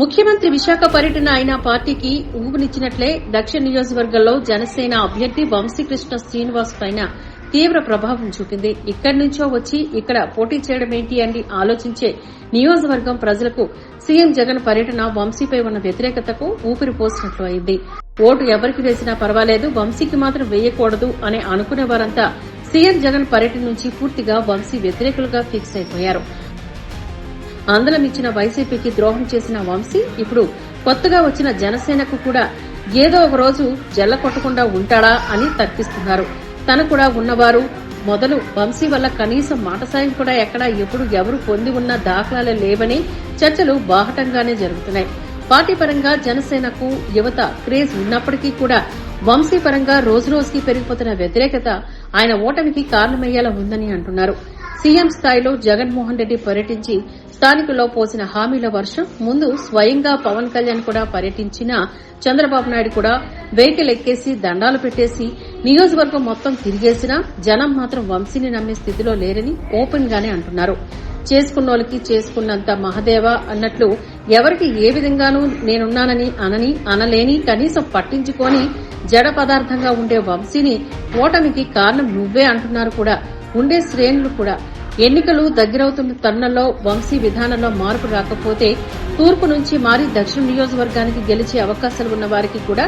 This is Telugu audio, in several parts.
ముఖ్యమంత్రి విశాఖ పర్యటన అయిన పార్టీకి ఊపునిచ్చినట్లే దక్షిణ నియోజకవర్గంలో జనసేన అభ్యర్థి వంశీకృష్ణ శ్రీనివాస్ పైన తీవ్ర ప్రభావం చూపింది. ఇక్కడి నుంచో వచ్చి ఇక్కడ పోటీ చేయడం ఏంటి అని ఆలోచించే నియోజకవర్గం ప్రజలకు సీఎం జగన్ పర్యటన వంశీపై ఉన్న వ్యతిరేకతకు ఊపిరి పోసినట్లు అయింది. ఓటు ఎవరికి వేసినా పర్వాలేదు వంశీకి మాత్రం వేయకూడదు అని అనుకునే వారంతా సీఎం జగన్ పర్యటన నుంచి పూర్తిగా వంశీ వ్యతిరేకులుగా ఫిక్స్ అయిపోయారు. ఆందోళన ఇచ్చిన వైసీపీకి ద్రోహం చేసిన వంశీ ఇప్పుడు కొత్తగా వచ్చిన జనసేనకు కూడా ఏదో ఒక రోజు జల్ల కొట్టకుండా ఉంటాడా అని తర్కిస్తున్నారు తను కూడా ఉన్నవారు మొదలు వంశీ వల్ల కనీసం మాట సాయం కూడా ఎక్కడా ఎప్పుడు ఎవరు పొంది ఉన్న దాఖలాలే లేవని చర్చలు బాహటంగానే జరుగుతున్నాయి. పార్టీ పరంగా జనసేనకు యువత క్రేజ్ ఉన్నప్పటికీ కూడా వంశీ పరంగా రోజు రోజుకి పెరిగిపోతున్న వ్యతిరేకత ఆయన ఓటమికి కారణమయ్యేలా ఉందని అంటున్నారు. సీఎం స్థాయిలో జగన్మోహన్ రెడ్డి పర్యటించి స్థానికుల్లో పోసిన హామీల వర్షం ముందు స్వయంగా పవన్ కళ్యాణ్ కూడా పర్యటించిన చంద్రబాబు నాయుడు కూడా వెహికల్ ఎక్కేసి దండాలు పెట్టేసి నియోజకవర్గం మొత్తం తిరిగేసినా జనం మాత్రం వంశీని నమ్మే స్థితిలో లేరని ఓపెన్ గానే అంటున్నారు. చేసుకున్నోళ్ళకి చేసుకున్నంత మహదేవ అన్నట్లు ఎవరికి ఏ విధంగానూ నేనున్నానని అనని అనలేని కనీసం పట్టించుకొని జడ పదార్థంగా ఉండే వంశీని ఓటమికి కారణం నువ్వే అంటున్నారు కూడా ఉండే శ్రేణులు కూడా. ఎన్నికలు దగ్గరవుతున్న తరుణంలో వంశీ విధానంలో మార్పు రాకపోతే తూర్పు నుంచి మారి దక్షిణ నియోజకవర్గానికి గెలిచే అవకాశాలు ఉన్న వారికి కూడా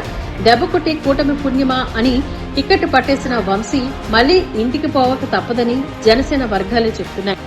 దెబ్బ కొట్టే కూటమి పుణ్యమా అని టికెట్ పట్టేసిన వంశీ మళ్ళీ ఇంటికి పోవక తప్పదని జనసేన వర్గాలే చెప్తున్నాయి.